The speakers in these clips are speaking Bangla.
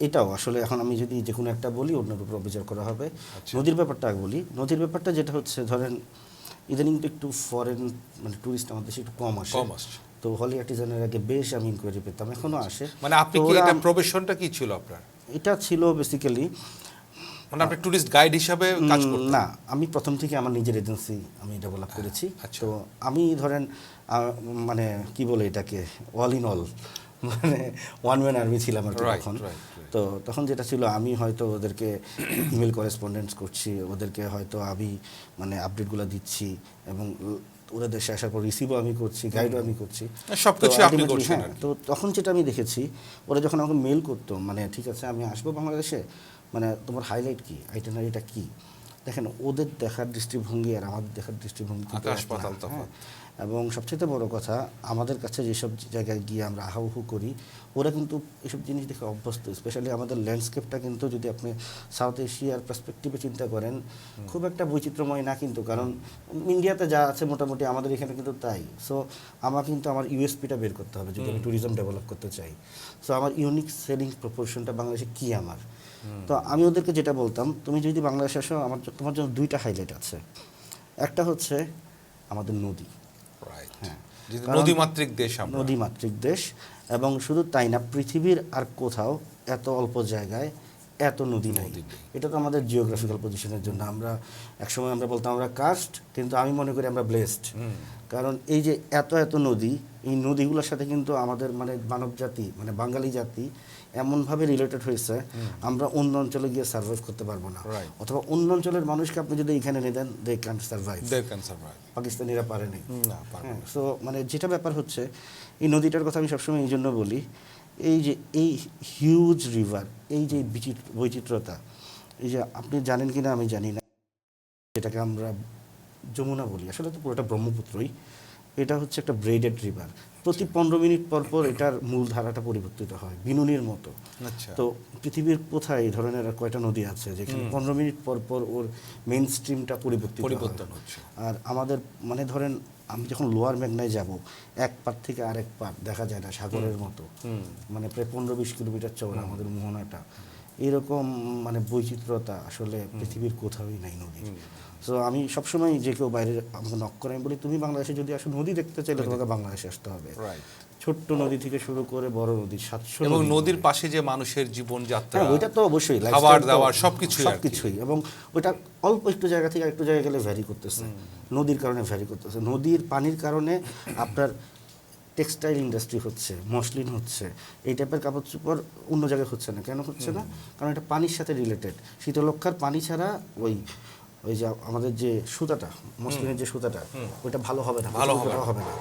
এটাও আসলে এখন আমি যদি যে কোনো একটা বলি অন্যের উপর অবিচার করা হবে। আচ্ছা। নদীর ব্যাপারটা আগে বলি। নদীর ব্যাপারটা যেটা হচ্ছে ধরেন ইদানিং তো একটু ফরেন মানে টুরিস্ট আমাদের দেশে একটু কম আসে। কম আসছে। তো হলি আর্টিজানের আগে বেশ আমি ইনকোয়ারি পেতাম এখনও আসে। মানে আপনি কি এটা প্রবেশনটা কি ছিল আপনার? এটা ছিল বেসিক্যালি মানে আপনি টুরিস্ট গাইড হিসাবে কাজ করতেন? না আমি প্রথম থেকে আমার নিজের এজেন্সি আমি ডেভেলপ করেছি। আচ্ছা। তো আমি ধরেন মানে কি বলে এটাকে অল ইন অল মানে ওয়ান ম্যান আর্মি ছিলাম আর তখন. তো তখন যেটা ছিল আমি হয়তো ওদেরকে ইমেল করেসপন্ডেন্স করছি ওদেরকে হয়তো আমি মানে আপডেটগুলো দিচ্ছি এবং ওরা দেশে আসার পর রিসিভও আমি করছি গাইডও আমি করছি সবকিছু আপনি করছেন হ্যাঁ। তো তখন যেটা আমি দেখেছি ওরা যখন আমাকে মেল করতো মানে ঠিক আছে আমি আসব বাংলাদেশে মানে তোমার হাইলাইট কি আইটেনারিটা কি দেখেন ওদের দেখার দৃষ্টিভঙ্গি আর আমাদের দেখার দৃষ্টিভঙ্গি আকাশ পাতাল। তফাৎ। এবং সবচেয়ে বড় কথা আমাদের কাছে যেসব জায়গায় গিয়ে আমরা আহাউহু করি ওরা কিন্তু এসব জিনিস দেখে অভ্যস্ত স্পেশালি আমাদের ল্যান্ডস্কেপটা কিন্তু যদি আপনি সাউথ এশিয়ার পার্সপেক্টিভে চিন্তা করেন খুব একটা বৈচিত্র্যময় না কিন্তু কারণ ইন্ডিয়াতে যা আছে মোটামুটি আমাদের এখানে কিন্তু তাই। সো আমার কিন্তু আমার ইউএসপিটা বের করতে হবে যদি আমি ট্যুরিজম ডেভেলপ করতে চাই। সো আমার ইউনিক সেলিং প্রপোর্শনটা বাংলাদেশে কী আমার? তো আমি ওদেরকে যেটা বলতাম তুমি যদি বাংলাদেশে আসো আমার তোমার জন্য দুইটা হাইলাইট আছে। একটা হচ্ছে আমাদের নদী রাইট হ্যাঁ। যেহেতু কারণ- নদীমাতৃক দেশ আমরা। নদীমাতৃক দেশ এবং শুধু তাই না পৃথিবীর আর কোথাও এত অল্প জায়গায় এত নদী নাই। এটা তো আমাদের জিওগ্রাফিক্যাল পজিশনের জন্য। আমরা একসময় আমরা বলতাম আমরা কাস্ট কিন্তু আমি মনে করি আমরা ব্লেসড কারণ এই যে এত এত নদী এই নদীগুলোর সাথে কিন্তু আমাদের মানে মানব জাতি মানে বাঙালি জাতি এমনভাবে রিলেটেড হয়েছে আমরা অন্য অঞ্চলে গিয়ে সার্ভাইভ করতে পারব না. অথবা অন্য অঞ্চলের মানুষকে আপনি যদি এখানে নিয়ে দেন দে ক্যান সার্ভাইভ পাকিস্তানিরা পারেনি না হ্যাঁ সো মানে যেটা ব্যাপার হচ্ছে এই নদীটার কথা আমি সবসময় এই জন্য বলি এই যে এই হিউজ রিভার এই যে বিচিত্র বৈচিত্র্যতা এই যে আপনি জানেন কি না আমি জানি না। যেটাকে আমরা যমুনা বলি আসলে তো পুরোটা ব্রহ্মপুত্রই। এটা হচ্ছে একটা ব্রেডেড রিভার প্রতি পনেরো মিনিট পর পর এটার মূল ধারাটা পরিবর্তিত হয় বিনুনির মতো। আচ্ছা। তো পৃথিবীর কোথায় এই ধরনের আর কয়টা নদী আছে যেখানে পনেরো মিনিট পর পর ওর মেইন স্ট্রিমটা পরিবর্তিত পরিবর্তন হচ্ছে। আর আমাদের মানে ধরেন আমি যখন লোয়ার মেঘনায় যাব এক পার থেকে আরেক পার দেখা যায় না সাগরের মতো। মানে প্রায় পনেরো বিশ কিলোমিটার চওড়া আমাদের মোহনাটা। এরকম মানে বৈচিত্র্যতা আসলে পৃথিবীর কোথাওই নাই নদী সো আমি সবসময় যে কেউ বাইরে আমাকে নক করে আমি বলি তুমি বাংলাদেশে যদি আসো নদী দেখতে চাইলে তোমাকে বাংলাদেশে আসতে হবে। ছোট্ট নদী থেকে শুরু করে বড় নদী সাতশো এবং নদীর পাশে যে মানুষের জীবনযাত্রা হ্যাঁ ওইটা তো অবশ্যই খাবার দাবার সবকিছু সবকিছুই। এবং ওইটা অল্প একটু জায়গা থেকে একটু জায়গায় গেলে ভ্যারি করতেছে। নদীর কারণে ভ্যারি করতেছে। নদীর পানির কারণে আপনার টেক্সটাইল ইন্ডাস্ট্রি হচ্ছে মসলিন হচ্ছে এই টাইপের কাপড় চোপড় অন্য জায়গায় হচ্ছে না। কেন হচ্ছে না? কারণ এটা পানির সাথে রিলেটেড শীতলক্ষার পানি ছাড়া ওই ওই যে আমাদের যে সুতাটা মসলিনের যে সুতাটা ওইটা ভালো হবে না ভালো হবে না।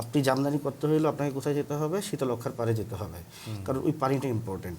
আপনি জামদানি করতে হইলে আপনাকে কোথায় যেতে হবে? শীতলক্ষার পারে যেতে হবে। কারণ ওই পানিটা ইম্পর্টেন্ট